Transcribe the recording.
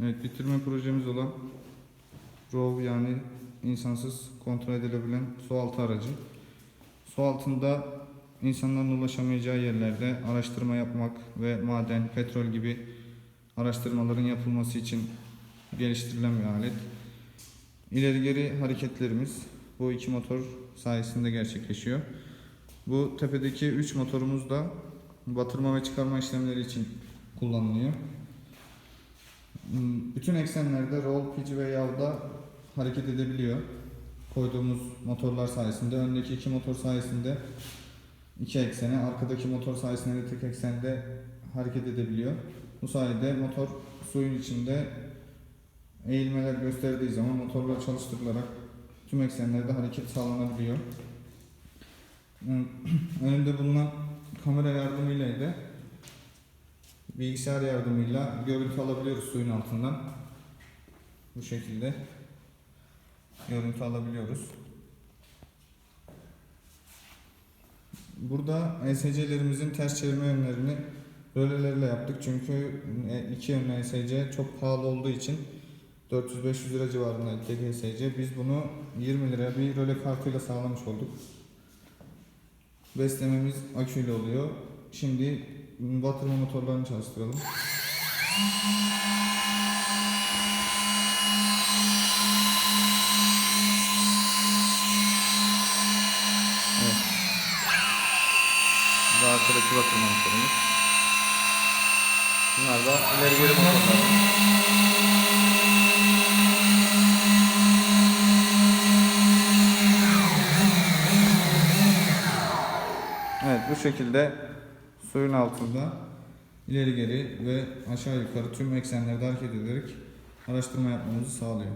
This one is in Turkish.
Evet bitirme projemiz olan ROV yani insansız kontrol edilebilen su altı aracı. Su altında insanların ulaşamayacağı yerlerde araştırma yapmak ve maden, petrol gibi araştırmaların yapılması için geliştirilen bir alet. İleri geri hareketlerimiz bu iki motor sayesinde gerçekleşiyor. Bu tepedeki 3 motorumuz da batırma ve çıkarma işlemleri için kullanılıyor. Hmm, Bütün eksenlerde roll, pitch ve yavda hareket edebiliyor. Koyduğumuz motorlar sayesinde, öndeki iki motor sayesinde iki eksene, arkadaki motor sayesinde de tek eksende hareket edebiliyor. Bu sayede motor suyun içinde eğilmeler gösterdiği zaman motorlar çalıştırılarak tüm eksenlerde hareket sağlanabiliyor. Hmm, Önünde bulunan kamera yardımıyla da bilgisayar yardımıyla görüntü alabiliyoruz suyun altından. Bu şekilde görüntü alabiliyoruz. Burada ESC'lerimizin ters çevirme yönlerini rölelerle yaptık. Çünkü e, iki yönlü ESC çok pahalı olduğu için 400-500 lira civarında tek ESC. Biz bunu 20 liraya bir röle kartıyla sağlamış olduk. Beslememiz aküyle oluyor. Şimdi batırma motorlarını çalıştıralım. Evet. Bu da arkadaki batırma motorumuz. Bunlar da ileri geri motorlar. Evet bu şekilde suyun altında ileri geri ve aşağı yukarı tüm eksenlerde hareket ederek araştırma yapmamızı sağlıyor.